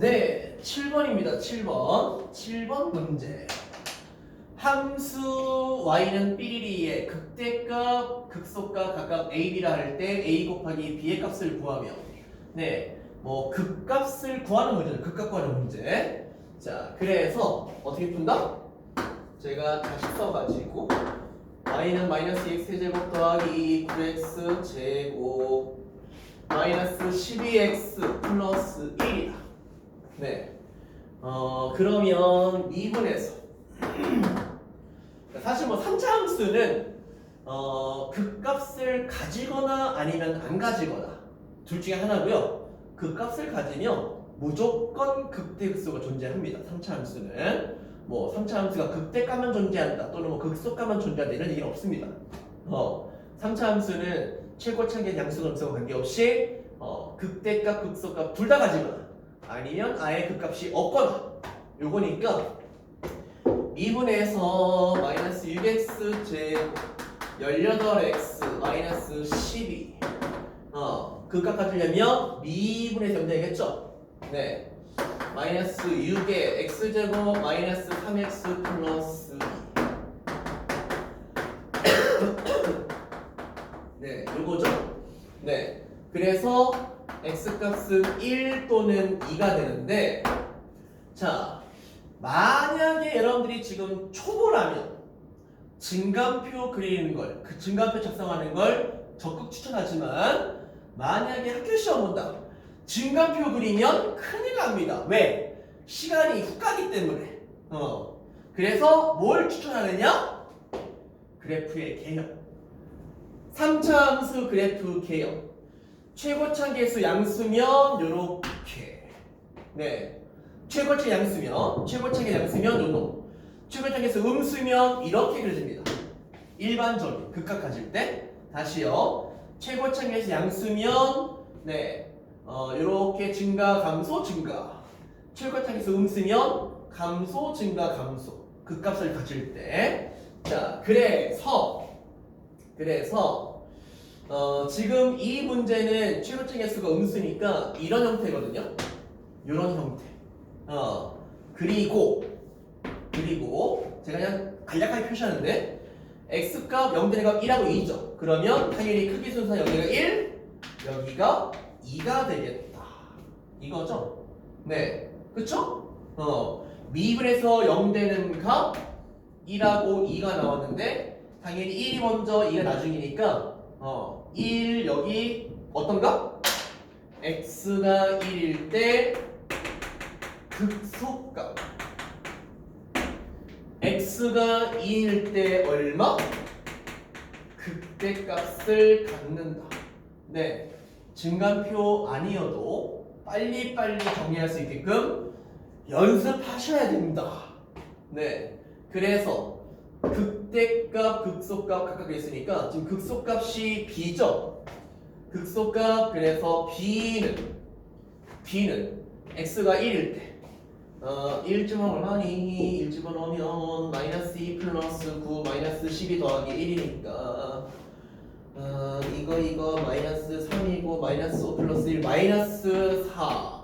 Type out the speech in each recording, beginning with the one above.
네, 7번입니다. 7번. 7번 문제. 함수 y는 삐리리의 극대값, 극소값 각각 a, b라 할 때 a 곱하기 b의 값을 구하며 네, 뭐 극값을 구하는 문제죠. 극값 구하는 문제. 자, 그래서 어떻게 푼다? 제가 다시 써가지고 y는 마이너스 x 세제곱 더하기 9x 제곱 마이너스 12x 플러스 1이다. 네. 어, 그러면 미분에서 사실 뭐 3차 함수는 어, 극값을 가지거나 아니면 안 가지거나 둘 중에 하나고요. 극값을 가지면 무조건 극대극소가 존재합니다. 3차 함수는 뭐 3차 함수가 극대값만 존재한다 또는 뭐 극소값만 존재한다 이런 얘기는 없습니다. 어, 3차 함수는 최고 차계 양수 검수와 관계없이 어, 극대값, 극소값 둘 다 가지거나 아니면 아예 극값이 없거나 요거니까 2분에서 마이너스 6x 제곱 18x 마이너스 12 어, 극값 가지려면 미분에서 염려야겠죠? 네 마이너스 6에 x제곱 마이너스 3x 플러스 2 네, 요거죠. 네. 그래서 x값은 1 또는 2가 되는데 자, 만약에 여러분들이 지금 초보라면 증감표 그리는 걸, 그 증감표 작성하는 걸 적극 추천하지만 만약에 학교 시험 본다. 증감표 그리면 큰일 납니다. 왜? 시간이 훅 가기 때문에. 어. 그래서 뭘 추천하느냐? 그래프의 개형. 3차 함수 그래프 개형. 최고차 계수 양수면 요렇게. 네. 최고차 양수면 최고차계 양수면 요노. 최고차 계수 음수면 이렇게 그려집니다. 일반적인 극각 가질 때 다시요. 최고차 계수 양수면 네. 어, 요렇게 증가 감소 증가. 최고차 계수 음수면 감소 증가 감소. 극값을 가질 때. 자, 그래서 그래서 어, 지금 이 문제는 최고점 개수가 음수니까 이런 형태거든요. 이런 형태. 어, 그리고 그리고 제가 그냥 간략하게 표시하는데 x값 0되는 값 1하고 2죠. 그러면 당연히 크기 순서 여기가 1, 여기가 2가 되겠다. 이거죠? 네, 그쵸? 어, 미분에서 0 되는 값 1하고 2가 나왔는데 당연히 1이 먼저 2가 나중이니까 어, 1 여기 어떤가? x가 1일 때 극소값 x가 2일 때 얼마? 극대값을 갖는다. 네, 증감표 아니어도 빨리빨리 정리할 수 있게끔 연습하셔야 됩니다. 네, 그래서 극 대값, 극소값 각각 있으니까 지금 극소값이 b죠. 극소값 그래서 b는 b는 x가 1일 때 어, 1집은 얼마니? 1 집어넣으면 마이너스 2 플러스 9 마이너스 12 더하기 1이니까 어, 이거 이거 마이너스 3이고 마이너스 5 플러스 1 마이너스 4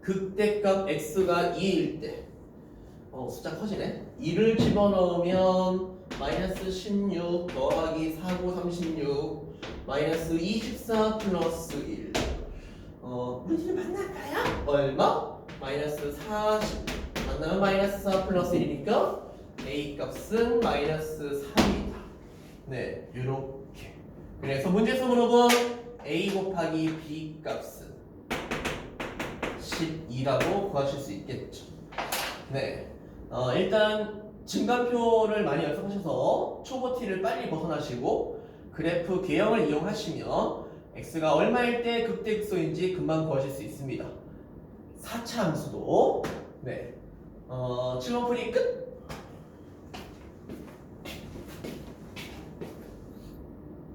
극대값 x가 2일 때 어, 숫자 커지네. 2를 집어넣으면 마이너스 16 더하기 4고 36 마이너스 24 플러스 1 어, 우리 둘이 만날까요? 얼마? 마이너스 40 만나면 마이너스 4 플러스 1이니까 a 값은 마이너스 3이다. 네 요렇게. 그래서 문제에서 물어본 a 곱하기 b 값은 12라고 구하실 수 있겠죠. 네 어, 일단 증감표를 많이 연습하셔서 초보 티를 빨리 벗어나시고 그래프 개형을 이용하시면 x가 얼마일 때 극대극소인지 금방 구하실 수 있습니다. 4차 함수도 네. 어, 7번 풀이 끝.